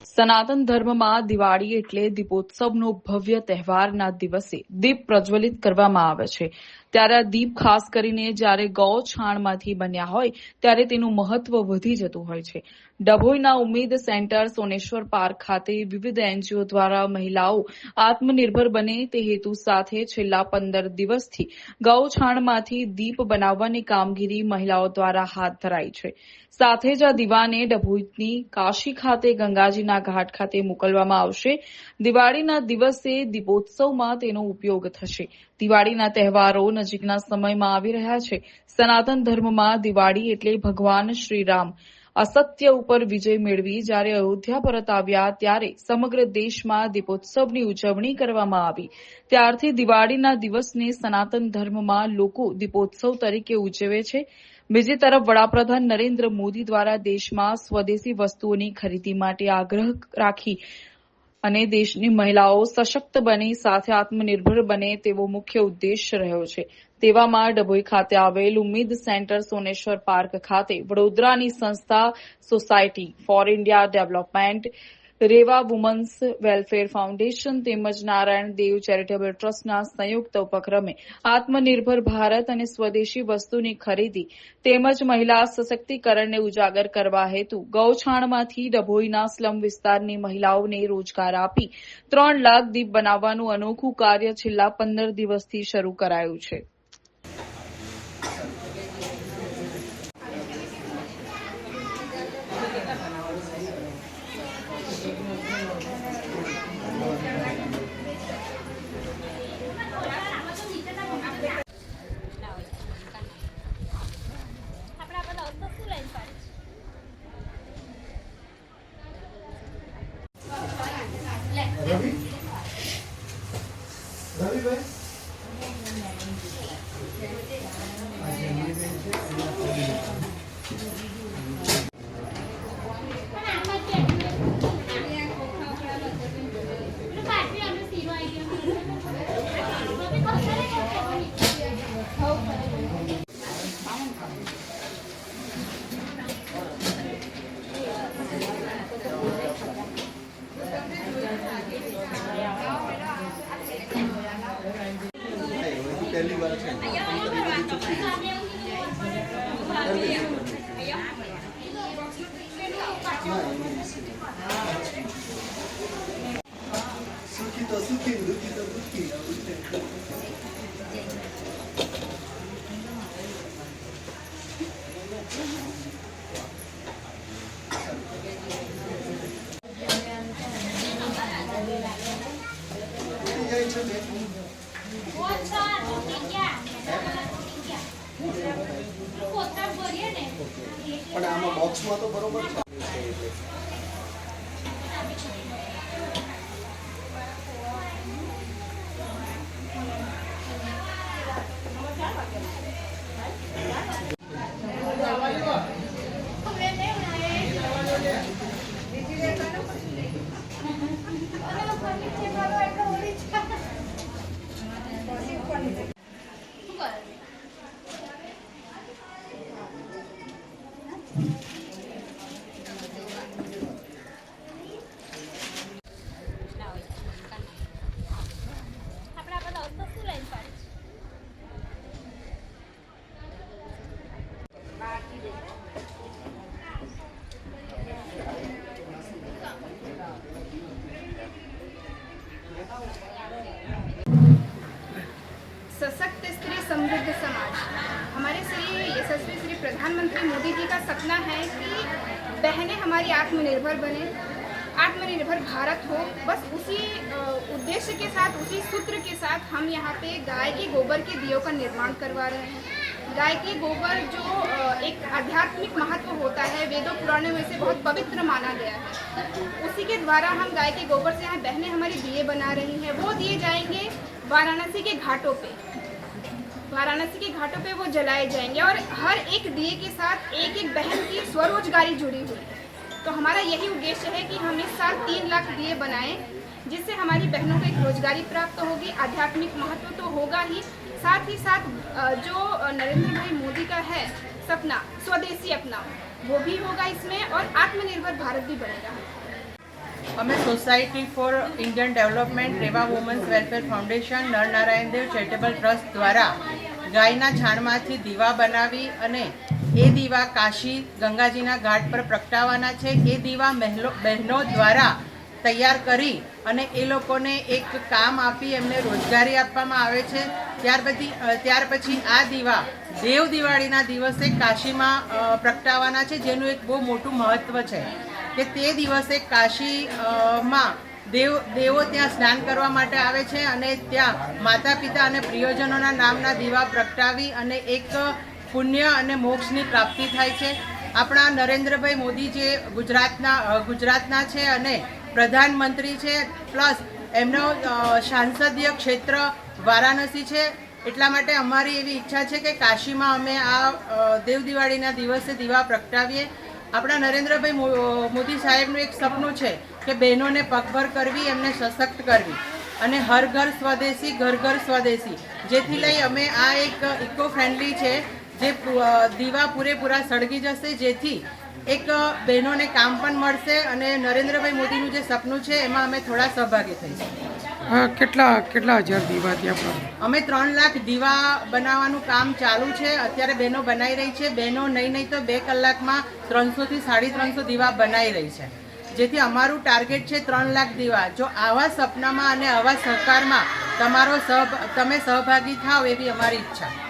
સનાતન ધર્મમાં દિવાળી એટલે દીપોત્સવનો ભવ્ય તહેવારના દિવસે દીપ પ્રજ્વલિત કરવામાં આવે છે. ત્યારે આ દીપ ખાસ કરીને જ્યારે ગૌ છાણમાંથી બન્યા હોય, ત્યારે તેનું મહત્વ વધી જતું હોય છે. ડભોઈના ઉમેદ સેન્ટર સોનેશ્વર પાર્ક ખાતે વિવિધ એનજીઓ દ્વારા મહિલાઓ આત્મનિર્ભર બને તે હેતુ સાથે છેલ્લા પંદર દિવસથી ગૌ છાણમાંથી દીપ બનાવવાની કામગીરી મહિલાઓ દ્વારા હાથ ધરાઈ છે. સાથે જ આ દીવાને ડભોઈની કાશી ખાતે ગંગાજીના ઘાટ ખાતે મોકલવામાં આવશે. દિવાળીના દિવસે દીપોત્સવમાં તેનો ઉપયોગ થશે. દિવાળીના તહેવારો નજીકના સમયમાં આવી રહ્યા છે. સનાતન ધર્મમાં દિવાળી એટલે ભગવાન શ્રીરામ. અસત્ય ઉપર વિજય મેળવી જ્યારે અયોધ્યા પરત આવ્યા ત્યારે સમગ્ર દેશમાં દીપોત્સવની ઉજવણી કરવામાં આવી. ત્યારથી દિવાળીના દિવસને સનાતન ધર્મમાં લોકો દીપોત્સવ તરીકે ઉજવે છે. બીજી તરફ વડાપ્રધાન નરેન્દ્ર મોદી દ્વારા દેશમાં સ્વદેશી વસ્તુઓની ખરીદી માટે આગ્રહ રાખી અને દેશની મહિલાઓ સશક્ત બને, સાથે આત્મનિર્ભર બને તેવો મુખ્ય ઉદ્દેશ રહ્યો છે. તેવામાં ડભોઈ ખાતે આવેલ ઉમ્મીદ સેન્ટર સોનેશ્વર પાર્ક ખાતે વડોદરાની સંસ્થા society for India development, Reva women's welfare foundation તેમજ નારાયણ દેવ ચેરિટેબલ ટ્રસ્ટના સંયુક્ત ઉપક્રમે આત્મનિર્ભર ભારત અને સ્વદેશી વસ્તુની ખરીદી તેમજ મહિલા સશક્તિકરણને ઉજાગર કરવા હેતુ ગૌછાણમાંથી ડભોઈના સ્લમ વિસ્તારની મહિલાઓને રોજગાર આપી ત્રણ લાખ દીપ બનાવવાનું અનોખું કાર્ય છેલ્લા પંદર દિવસથી શરૂ કરાયું છે. રવિભાઈ આ જમણીબેન છે અને આ પ્રવીણ. પેલું કાઢી આપણે શીરો આવી ગયો મમ્મી કોણ હજી પહેલી વાર છે. બોક્સમાં તો બરોબર છે. प्रधानमंत्री मोदी जी का सपना है कि बहनें हमारी आत्मनिर्भर बने, आत्मनिर्भर भारत हो। बस उसी उद्देश्य के साथ, उसी सूत्र के साथ हम यहाँ पे गाय के गोबर के दियों का निर्माण करवा रहे हैं। गाय के गोबर जो एक आध्यात्मिक महत्व होता है, वेदों पुराणों में से बहुत पवित्र माना गया है। उसी के द्वारा हम गाय के गोबर से यहाँ बहनें हमारी दिए बना रही हैं। वो दिए जाएँगे वाराणसी के घाटों पे। वाराणसी के घाटों पे वो जलाए जाएँगे और हर एक दिए के साथ एक एक बहन की स्वरोजगारी जुड़ी हुई है। तो हमारा यही उद्देश्य है कि हम इस साल तीन लाख दिए बनाएँ, जिससे हमारी बहनों को एक रोजगारी प्राप्त होगी, आध्यात्मिक महत्व तो होगा ही। साथ ही साथ जो नरेंद्र भाई मोदी का है सपना, स्वदेशी अपनाओ वो भी होगा इसमें और आत्मनिर्भर भारत भी बनेगा। અમે society for Indian development Reva women's welfare foundation Narnarayan Dev charitable trust દ્વારા ગાયના છાણમાંથી દીવા બનાવી અને એ દીવા કાશી ગંગાજીના ઘાટ પર પ્રગટાવવાના છે. એ દીવા મહેલો, બહેનો દ્વારા તૈયાર કરી અને એ લોકોને એક કામ આપી એમને રોજગારી આપવામાં આવે છે. ત્યાર પછી ત્યાર પછી આ દીવા દેવ દિવાળીના દિવસે કાશીમાં પ્રગટાવાના છે, જેનું એક બહુ મોટું મહત્ત્વ છે. કે તે દિવસે કાશીમાં દેવ, દેવો ત્યાં સ્નાન કરવા માટે આવે છે અને ત્યાં માતા પિતા અને પ્રિયજનોના નામના દીવા પ્રગટાવી અને એક પુણ્ય અને મોક્ષની પ્રાપ્તિ થાય છે. આપણા નરેન્દ્રભાઈ મોદી જે ગુજરાતના ગુજરાતના છે અને પ્રધાનમંત્રી છે, પ્લસ એમનો સાંસદીય ક્ષેત્ર વારાણસી છે. એટલા માટે અમારી એવી ઈચ્છા છે કે કાશીમાં અમે આ દેવ દિવાળીના દિવસે દીવા પ્રગટાવીએ. આપણા નરેન્દ્રભાઈ મોદી સાહેબનું એક સપનું છે કે બહેનોને પગભર કરવી, એમને સશક્ત કરવી. અને હર ઘર સ્વદેશી, ઘર ઘર સ્વદેશી. જેથી લઈ અમે આ એક ઇકો ફ્રેન્ડલી છે, જે દીવા પૂરેપૂરા સળગી જશે. જેથી એક બહેનોને કામ પણ મળશે અને નરેન્દ્રભાઈ મોદીનું જે સપનું છે એમાં અમે થોડા સહભાગી થઈશું. કેટલા કેટલા હજાર દીવા ત્યાં અમે ત્રણ લાખ દીવા બનાવવાનું કામ ચાલુ છે અત્યારે બહેનો બનાવી રહી છે. બહેનો નહીં નહીં તો બે કલાકમાં ત્રણસોથી સાડી ત્રણસો દીવા બનાવી રહી છે. જેથી અમારું ટાર્ગેટ છે ત્રણ લાખ દીવા. જો આવા સપનામાં અને આવા સહકારમાં તમારો સહ તમે સહભાગી થાવ એવી અમારી ઈચ્છા.